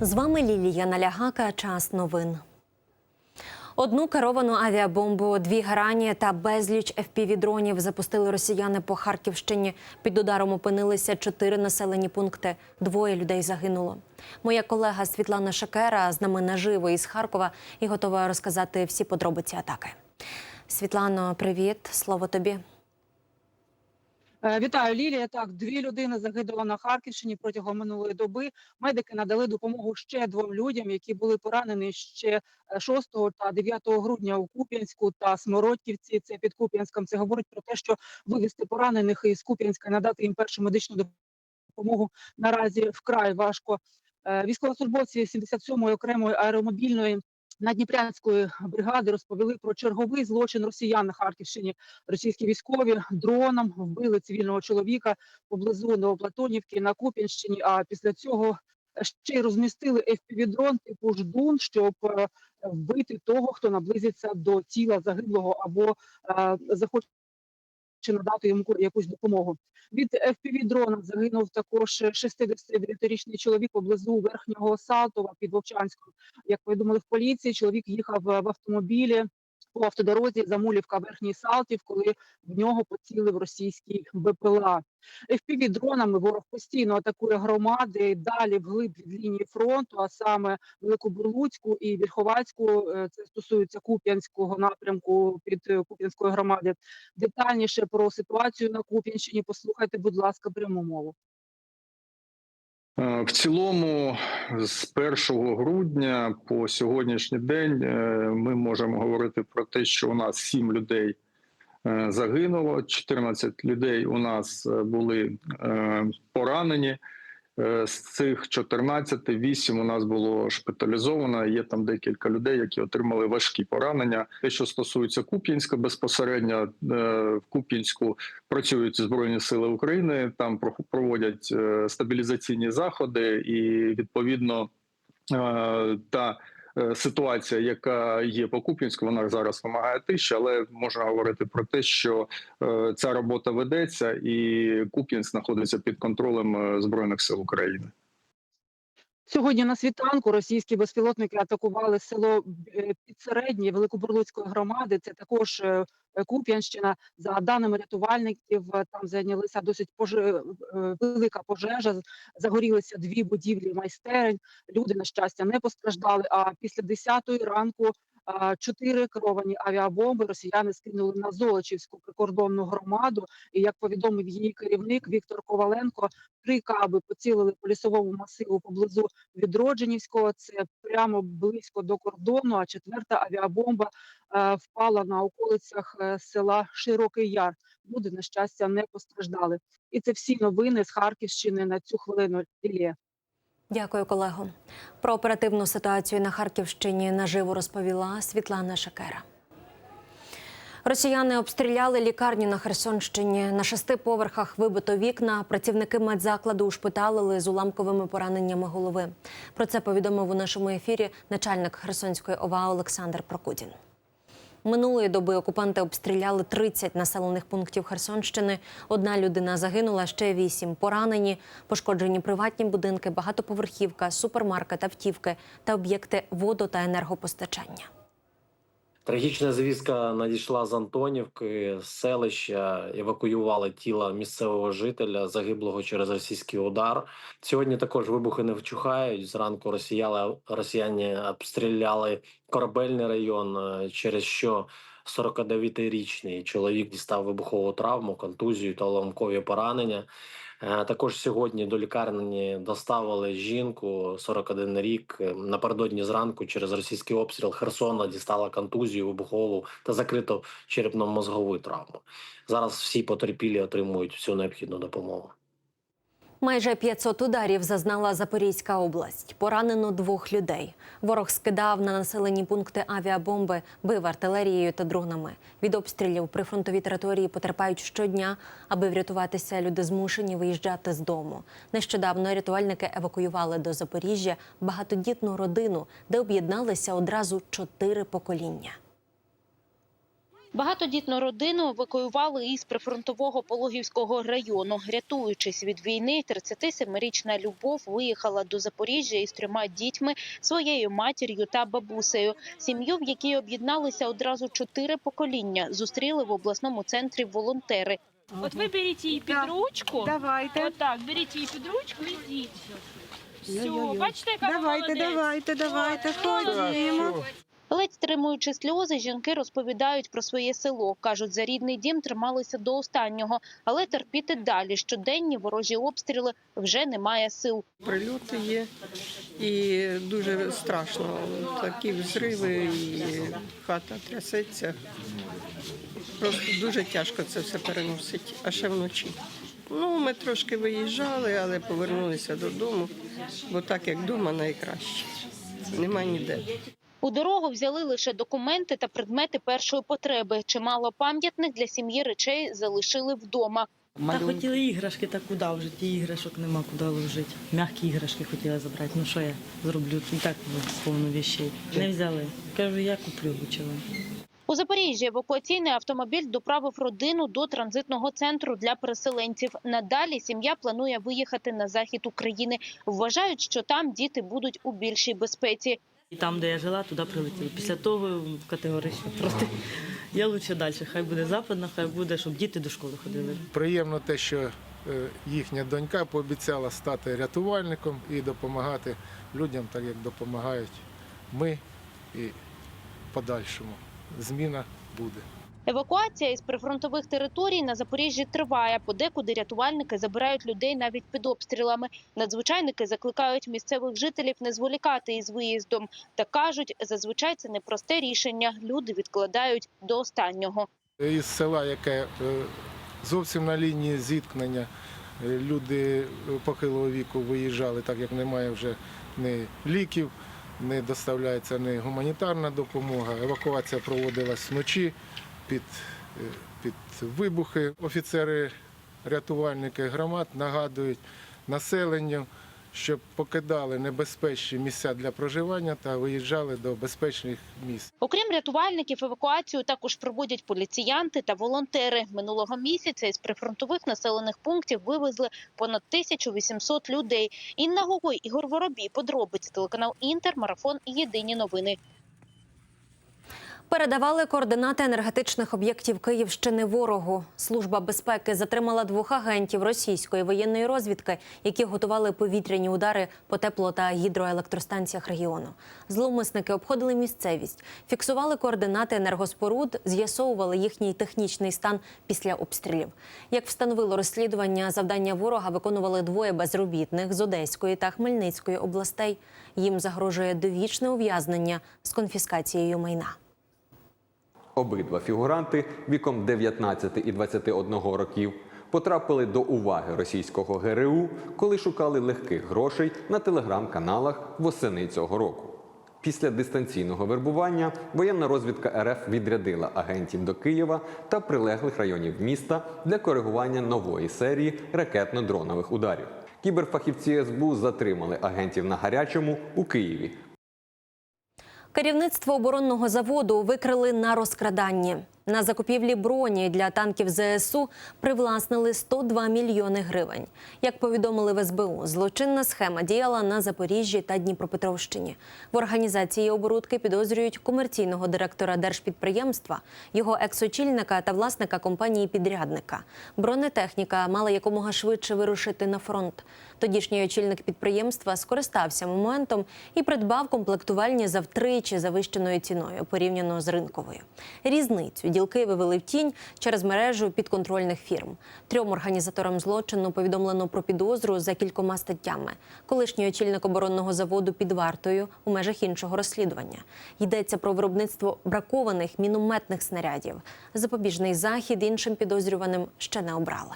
З вами Лілія Налягака. Час новин. Одну керовану авіабомбу, дві грані та безліч FPV-дронів запустили росіяни по Харківщині. Під ударом опинилися чотири населені пункти. Двоє людей загинуло. Моя колега Світлана Шакера з нами наживо із Харкова і готова розказати всі подробиці атаки. Світлано, привіт, слово тобі. Е, Вітаю, Лілія. Так, дві людини загинули на Харківщині протягом минулої доби. Медики надали допомогу ще двом людям, які були поранені ще е, 6 та 9 грудня у Куп'янську та Смородківці. Це під Куп'янськом. Це говорить про те, що вивезти поранених із Куп'янська, надати їм першу медичну допомогу наразі вкрай важко. Е, Військовослужбовці 77-ї окремої аеромобільної Надніпрянської бригади розповіли про черговий злочин росіян на Харківщині. Російські військові дроном вбили цивільного чоловіка поблизу Новоплатонівки на Куп'янщині. А після цього ще й розмістили FPV-дрон типу ждун, щоб е, вбити того, хто наблизиться до тіла загиблого або е, захоче надати йому якусь допомогу. Від FPV-дрона загинув також 69-річний чоловік поблизу верхнього Салтова під Вовчанськом. Як повідомили в поліції, чоловік їхав в автомобілі по автодорозі Замулівка Верхній Салтів, коли в нього поцілив російський БПЛА. fpv дронами ворог постійно атакує громади далі вглиб від лінії фронту, а саме Великобурлуцьку і Вільховацьку. Е, Це стосується Куп'янського напрямку під е, Куп'янською громади. Детальніше про ситуацію на Куп'янщині послухайте, будь ласка, пряму мову. Е, В цілому, з 1 грудня по сьогоднішній день е, ми можемо говорити про те, що у нас 7 людей е, загинуло, 14 людей у нас були поранені. Е, З цих 14 8 у нас було шпиталізовано. Є там декілька людей, які отримали важкі поранення. Те, що стосується Куп'янська, безпосередньо е, в Куп'янську працюють збройні сили України. Там про- проводять е, стабілізаційні заходи, і відповідно та ситуація, яка є по Куп'янську, вона зараз вимагає тиші, але можна говорити про те, що е, ця робота ведеться, і Куп'янськ знаходиться під контролем е, збройних сил України. Сьогодні на світанку російські безпілотники атакували село е, Підсереднє Великобурлуцької громади. Це також е, е, Куп'янщина. За даними рятувальників, там зайнялися досить поже... е, велика пожежа. Загорілися дві будівлі майстерень. Люди на щастя не постраждали. А після 10-ї ранку чотири керовані авіабомби росіяни скинули на Золочівську прикордонну громаду. І як повідомив її керівник Віктор Коваленко, три каби поцілили по лісовому масиву поблизу Відродженівського. Це прямо близько до кордону. А четверта авіабомба е, впала на околицях е, села Широкий Яр. Люди на щастя не постраждали. І це всі новини з Харківщини на цю хвилину. Лілія. Дякую, колего. Про оперативну ситуацію на Харківщині наживо розповіла Світлана Шакера. Росіяни обстріляли лікарні на Херсонщині. На шести поверхах вибито вікна. Працівники медзакладу ушпиталили з уламковими пораненнями голови. Про це повідомив у нашому ефірі начальник Херсонської ОВА Олександр Прокудін. Минулої доби окупанти обстріляли 30 населених пунктів Херсонщини. Одна людина загинула, ще вісім поранені. Пошкоджені приватні будинки, багатоповерхівка, супермаркет, автівки та об'єкти водо та енергопостачання. Трагічна звістка надійшла з Антонівки, селища. Евакуювали тіло місцевого жителя, загиблого через російський удар. Сьогодні також вибухи не вчухають. Зранку росіяни, росіяни обстріляли корабельний район, е, через що 49-річний чоловік дістав вибухову травму, контузію та уламкові поранення. Е, Також сьогодні до лікарні доставили жінку 41 рік. Е, Напередодні зранку через російський обстріл Херсона дістала контузію, вибухову та закриту черепно-мозгову травму. Зараз всі потерпілі отримують всю необхідну допомогу. Майже 500 ударів зазнала Запорізька область. Поранено двох людей. Ворог скидав на населені пункти авіабомби, бив артилерією та дронами. Від обстрілів прифронтові території потерпають щодня. Аби врятуватися, люди змушені виїжджати з дому. Нещодавно рятувальники евакуювали до Запоріжжя багатодітну родину, де об'єдналися одразу чотири покоління. Багатодітну родину евакуювали із прифронтового Пологівського району. Рятуючись від війни, 37-річна Любов виїхала до Запоріжжя із трьома дітьми, своєю матір'ю та бабусею. Сім'ю, в якій об'єдналися одразу чотири покоління, зустріли в обласному центрі волонтери. От ви беріть її під ручку. Давайте, От так, беріть її під ручку і йдіть. Все, бачите, яка ви давайте, молодець? давайте, давайте, ходімо. Ледь стримуючи сльози, жінки розповідають про своє село. кажуть, за рідний дім трималися до останнього, але терпіти далі. Щоденні ворожі обстріли вже немає сил. Прильоти є і дуже страшно. Такі взриви, і хата трясеться. Просто дуже тяжко це все переносити, а ще вночі. Ну, ми трошки виїжджали, але повернулися додому, бо так як вдома найкраще. Нема ніде. У дорогу взяли лише документи та предмети першої потреби. Чимало пам'ятних для сім'ї речей залишили вдома. Та хотіли іграшки, та куди вже ті іграшок нема куди вложити. М'які іграшки хотіла забрати. Ну що я зроблю? І так повно вещей. Не взяли. Кажу, я куплю лучше. У Запоріжжі евакуаційний автомобіль доправив родину до транзитного центру для переселенців. Надалі сім'я планує виїхати на захід України. Вважають, що там діти будуть у більшій безпеці. І там, де я жила, туди прилетіли. Після того категорично просто я лучше далі. Хай буде западна, хай буде, щоб діти до школи ходили. Приємно те, що е, їхня донька пообіцяла стати рятувальником і допомагати людям, так як допомагають ми і подальшому. Зміна буде. Евакуація із прифронтових територій на Запоріжжі триває. Подекуди рятувальники забирають людей навіть під обстрілами. Надзвичайники закликають місцевих жителів не зволікати із виїздом. Та кажуть, зазвичай це непросте рішення. Люди відкладають до останнього. Із села, яке е, зовсім на лінії зіткнення, е, люди похилого віку виїжджали, так як немає вже ні ліків, не доставляється ні гуманітарна допомога. Евакуація проводилась вночі під, е, під вибухи. Офіцери, рятувальники громад нагадують населенню, щоб покидали небезпечні місця для проживання та виїжджали до безпечних місць. Окрім рятувальників, евакуацію також проводять поліціянти та волонтери. Минулого місяця із прифронтових населених пунктів вивезли понад 1800 людей. Інна Гогой, Ігор Воробій, подробиці телеканал Інтер, марафон. Єдині новини. Передавали координати енергетичних об'єктів Київщини ворогу. Служба безпеки затримала двох агентів російської воєнної розвідки, які готували повітряні удари по тепло та гідроелектростанціях регіону. Зловмисники обходили місцевість, фіксували координати енергоспоруд, з'ясовували їхній технічний стан після обстрілів. Як встановило розслідування, завдання ворога виконували двоє безробітних з Одеської та Хмельницької областей. Їм загрожує довічне ув'язнення з конфіскацією майна. Обидва фігуранти віком 19 і 21 років потрапили до уваги російського ГРУ, коли шукали легких грошей на телеграм-каналах восени цього року. Після дистанційного вербування воєнна розвідка РФ відрядила агентів до Києва та прилеглих районів міста для коригування нової серії ракетно-дронових ударів. Кіберфахівці СБУ затримали агентів на гарячому у Києві. Керівництво оборонного заводу викрили на розкраданні. На закупівлі броні для танків ЗСУ привласнили 102 мільйони гривень. Як повідомили в СБУ, злочинна схема діяла на Запоріжжі та Дніпропетровщині. В організації оборудки підозрюють комерційного директора держпідприємства, його екс-очільника та власника компанії-підрядника. Бронетехніка мала якомога швидше вирушити на фронт. Тодішній очільник підприємства скористався моментом і придбав комплектувальні за втричі завищеною ціною порівняно з ринковою. Різницю ділки вивели в тінь через мережу підконтрольних фірм. Трьом організаторам злочину повідомлено про підозру за кількома статтями. Колишній очільник оборонного заводу під вартою у межах іншого розслідування. Йдеться про виробництво бракованих мінометних снарядів. Запобіжний захід іншим підозрюваним ще не обрали.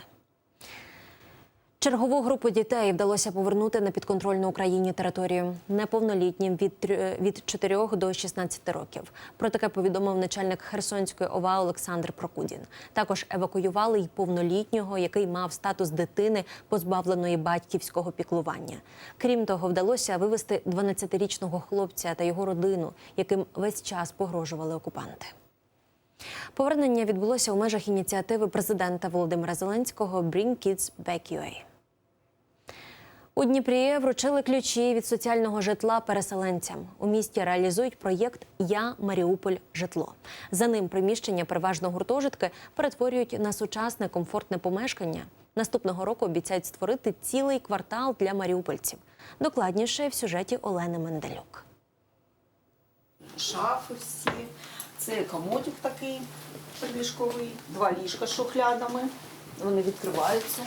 Чергову групу дітей вдалося повернути на підконтрольну Україні територію неповнолітнім від від 4 до 16 років. Про таке повідомив начальник Херсонської ОВА Олександр Прокудін. Також евакуювали й повнолітнього, який мав статус дитини, позбавленої батьківського піклування. Крім того, вдалося вивезти 12-річного хлопця та його родину, яким весь час погрожували окупанти. Повернення відбулося у межах ініціативи президента Володимира Зеленського «Bring Kids Back UA». У Дніпрі вручили ключі від соціального житла переселенцям. У місті реалізують проєкт Я Маріуполь житло. За ним приміщення переважно гуртожитки перетворюють на сучасне комфортне помешкання. Наступного року обіцяють створити цілий квартал для маріупольців. Докладніше в сюжеті Олени Менделюк. шафи всі. Це комодик такий приліжковий, два ліжка з шухлядами. Вони відкриваються.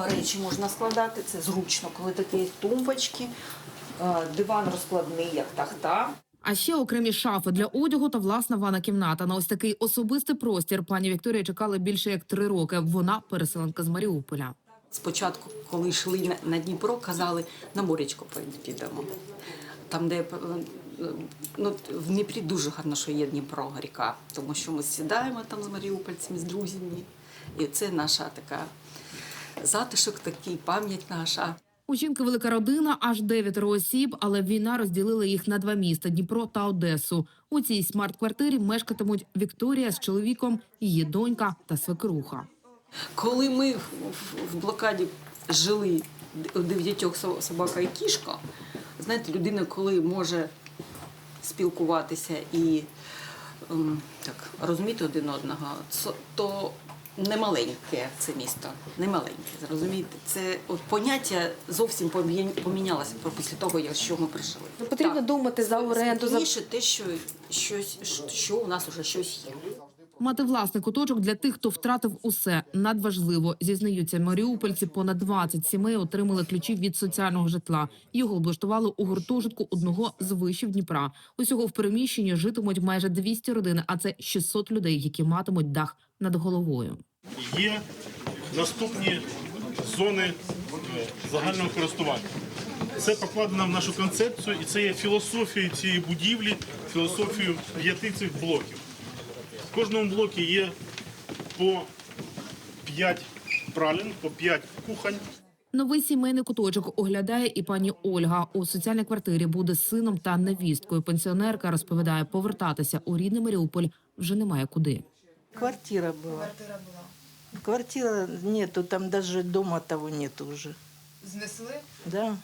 Речі можна складати. Це зручно, коли такі тумбочки. Диван розкладний, як тахта. А ще окремі шафи для одягу та власна ванна кімната. На ось такий особистий простір пані Вікторія чекала більше як три роки. Вона переселенка з Маріуполя. Спочатку, коли йшли на- Дніпро, казали, на морячко підемо. Там, де е, ну, в Дніпрі дуже гарно, що є Дніпро, ріка, тому що ми сідаємо там з маріупольцями, з друзями. І це наша така затишок, такий пам'ять наша. У жінки велика родина, аж дев'ятеро осіб, але війна розділила їх на два міста Дніпро та Одесу. У цій смарт-квартирі мешкатимуть Вікторія з чоловіком, її донька та свекруха. Коли ми в, блокаді жили у дев'ятьох собака і кішка, знаєте, людина, коли може спілкуватися і ем, так, розуміти один одного, то не маленьке це місто, не маленьке, зрозумієте? Це от поняття зовсім помі- помінялося після того, як що ми прийшли. Потрібно думати за оренду, за те, що, щось, що у нас вже щось є. Мати власний куточок для тих, хто втратив усе надважливо. Зізнаються маріупольці. Понад 20 сімей отримали ключі від соціального житла. Його облаштували у гуртожитку одного з вишів Дніпра. Усього в переміщенні житимуть майже 200 родин, а це 600 людей, які матимуть дах над головою. Є наступні зони е, загального користування. Це покладено в нашу концепцію, і це є філософією цієї будівлі, філософією п'яти цих блоків. В кожному блокі є по 5 пралін, по 5 кухонь. Новий сімейний куточок оглядає і пані Ольга. У соціальній квартирі буде з сином та невісткою. Пенсіонерка розповідає, повертатися у рідний Маріуполь вже немає куди. квартира была. Квартира была. Квартира нету, там даже дома того нету уже. Знесли? Да.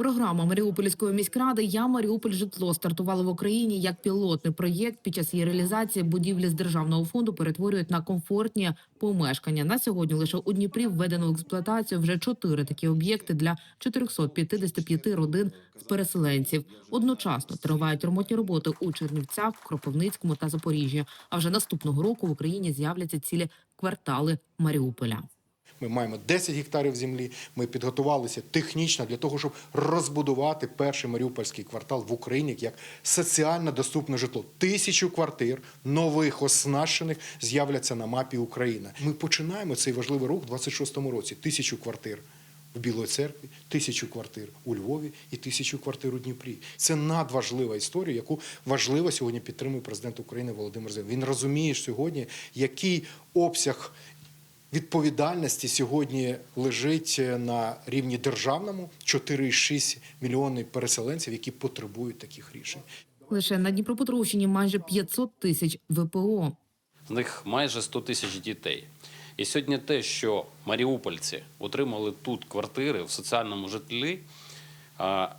Програма Маріупольської міськради Я Маріуполь житло стартувала в Україні як пілотний проєкт. Під час її реалізації будівлі з державного фонду перетворюють на комфортні помешкання. На сьогодні лише у Дніпрі введено в експлуатацію вже чотири такі об'єкти для 455 родин з переселенців. Одночасно тривають ремонтні роботи у Чернівцях, Кропивницькому та Запоріжжі. А вже наступного року в Україні з'являться цілі квартали Маріуполя. Ми маємо 10 гектарів землі. Ми підготувалися технічно для того, щоб розбудувати перший маріупольський квартал в Україні як соціально доступне житло. Тисячу квартир нових оснащених з'являться на мапі України. Ми починаємо цей важливий рух у 26-му році. Тисячу квартир. В Білої церкві, тисячу квартир у Львові і тисячу квартир у Дніпрі. Це надважлива історія, яку важливо сьогодні підтримує президент України Володимир Зеленський. Він розуміє сьогодні, який обсяг відповідальності сьогодні лежить на рівні державному 4,6 мільйони переселенців, які потребують таких рішень. Лише на Дніпропетровщині майже 500 тисяч ВПО. з них майже 100 тисяч дітей. І сьогодні те, що маріупольці отримали тут квартири в соціальному житлі,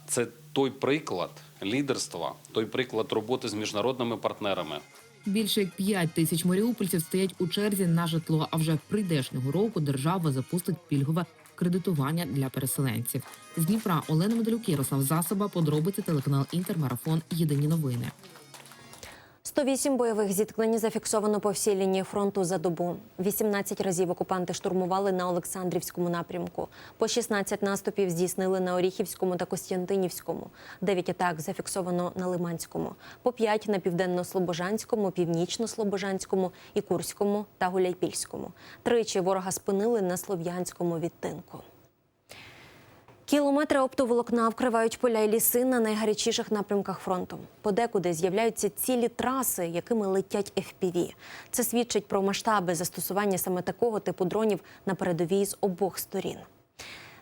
це той приклад лідерства, той приклад роботи з міжнародними партнерами. Більше як 5 тисяч маріупольців стоять у черзі на житло. А вже прийдешнього року держава запустить пільгове кредитування для переселенців. З Дніпра Олена Медалюк, Ярослав Засоба, подробиці телеканал Інтермарафон. Єдині новини. 108 бойових зіткнень зафіксовано по всій лінії фронту за добу. 18 разів окупанти штурмували на Олександрівському напрямку. По 16 наступів здійснили на Оріхівському та Костянтинівському. 9 атак зафіксовано на Лиманському. По 5 на Південно-Слобожанському, Північно-Слобожанському і Курському та Гуляйпільському. Тричі ворога спинили на Слов'янському відтинку. Кілометри оптоволокна вкривають поля і ліси на найгарячіших напрямках фронту. Подекуди з'являються цілі траси, якими летять FPV. Це свідчить про масштаби застосування саме такого типу дронів на передовій з обох сторін.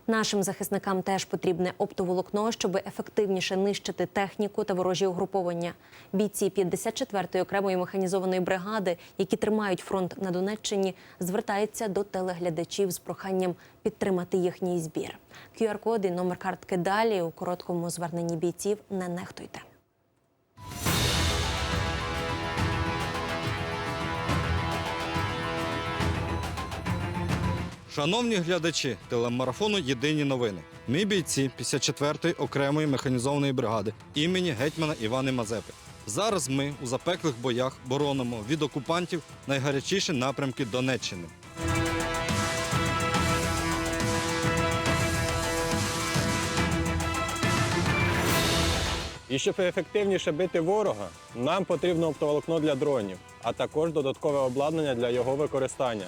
Нашим захисникам теж потрібне оптоволокно, щоб ефективніше нищити техніку та ворожі угруповання. Бійці 54-ї окремої механізованої бригади, які тримають фронт на Донеччині, звертаються до телеглядачів з проханням підтримати їхній збір. QR-код і номер картки далі у короткому зверненні бійців не нехтуйте. Шановні глядачі телемарафону Єдині новини. Ми бійці 54-ї окремої механізованої бригади імені гетьмана Івани Мазепи. Зараз ми у запеклих боях боронимо від окупантів найгарячіші напрямки Донеччини. І щоб ефективніше бити ворога, нам потрібно оптоволокно для дронів, а також додаткове обладнання для його використання.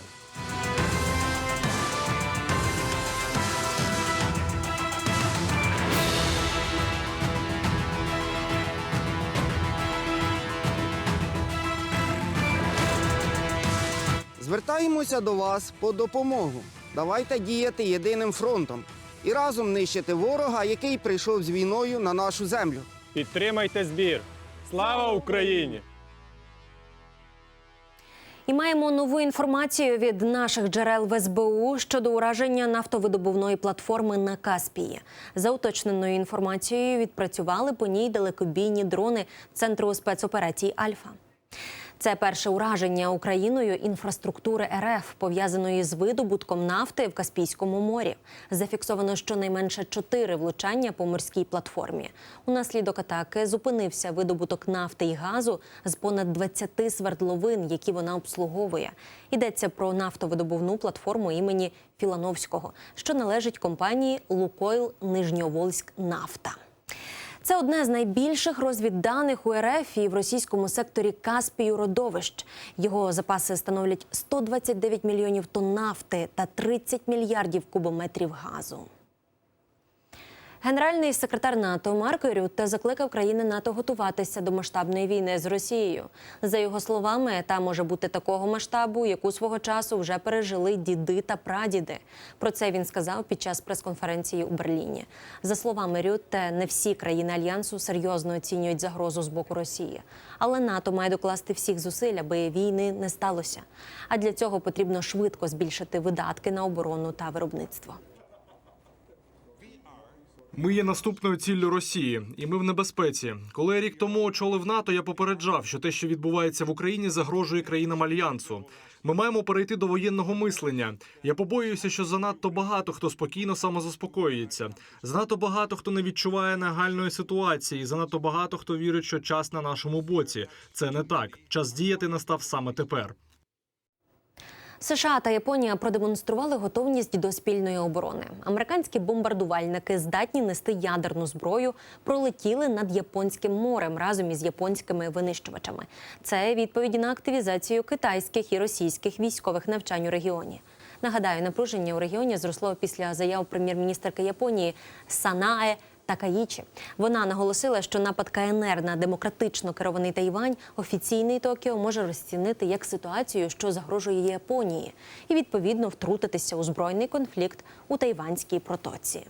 Звертаємося до вас по допомогу. Давайте діяти єдиним фронтом і разом нищити ворога, який прийшов з війною на нашу землю. Підтримайте збір! Слава Україні! І маємо нову інформацію від наших джерел в СБУ щодо ураження нафтовидобувної платформи на Каспії. За уточненою інформацією, відпрацювали по ній далекобійні дрони Центру спецоперацій Альфа. Це перше ураження Україною інфраструктури РФ, пов'язаної з видобутком нафти в Каспійському морі. Зафіксовано щонайменше чотири влучання по морській платформі. Унаслідок атаки зупинився видобуток нафти і газу з понад 20 свердловин, які вона обслуговує. Йдеться про нафтовидобувну платформу імені Філановського, що належить компанії Лукойл Нижньовольськ Нафта. Це одне з найбільших розвідданих у РФ і в російському секторі Каспію родовищ. Його запаси становлять 129 мільйонів тонн нафти та 30 мільярдів кубометрів газу. Генеральний секретар НАТО Марко Рютте закликав країни НАТО готуватися до масштабної війни з Росією. За його словами, та може бути такого масштабу, яку свого часу вже пережили діди та прадіди. Про це він сказав під час прес-конференції у Берліні. За словами Рютте, не всі країни альянсу серйозно оцінюють загрозу з боку Росії, але НАТО має докласти всіх зусиль, аби війни не сталося. А для цього потрібно швидко збільшити видатки на оборону та виробництво. Ми є наступною ціллю Росії, і ми в небезпеці. Коли я рік тому очолив НАТО, я попереджав, що те, що відбувається в Україні, загрожує країнам альянсу. Ми маємо перейти до воєнного мислення. Я побоююся, що занадто багато хто спокійно самозаспокоюється. Занадто багато хто не відчуває нагальної ситуації. Занадто багато хто вірить, що час на нашому боці. Це не так. Час діяти настав саме тепер. США та Японія продемонстрували готовність до спільної оборони. Американські бомбардувальники, здатні нести ядерну зброю, пролетіли над японським морем разом із японськими винищувачами. Це відповіді на активізацію китайських і російських військових навчань у регіоні. Нагадаю, напруження у регіоні зросло після заяв прем'єр-міністерки Японії Санае Такаїчі. Вона наголосила, що напад КНР на демократично керований Тайвань офіційний Токіо може розцінити як ситуацію, що загрожує Японії, і відповідно втрутитися у збройний конфлікт у Тайванській протоці.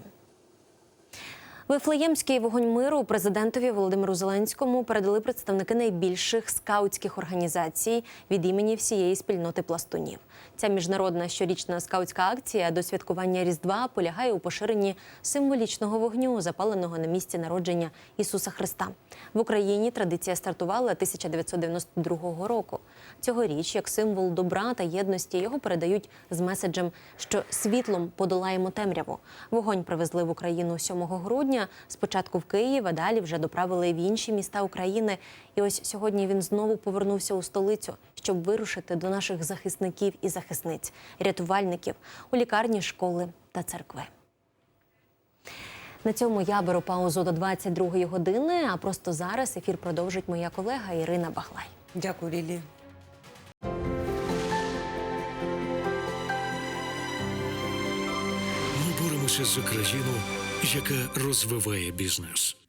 Вифлеємський вогонь миру президентові Володимиру Зеленському передали представники найбільших скаутських організацій від імені всієї спільноти пластунів. Ця міжнародна щорічна скаутська акція до святкування Різдва полягає у поширенні символічного вогню, запаленого на місці народження Ісуса Христа. В Україні традиція стартувала 1992 року. Цьогоріч, як символ добра та єдності, його передають з меседжем, що світлом подолаємо темряву. Вогонь привезли в Україну 7 грудня. Спочатку в Київ, а далі вже доправили в інші міста України. І ось сьогодні він знову повернувся у столицю, щоб вирушити до наших захисників і захисниць, рятувальників у лікарні, школи та церкви. На цьому я беру паузу до 22-ї години. А просто зараз ефір продовжить моя колега Ірина Бахлай. Дякую, Лілі. Ми боремося за країну, яка розвиває бізнес.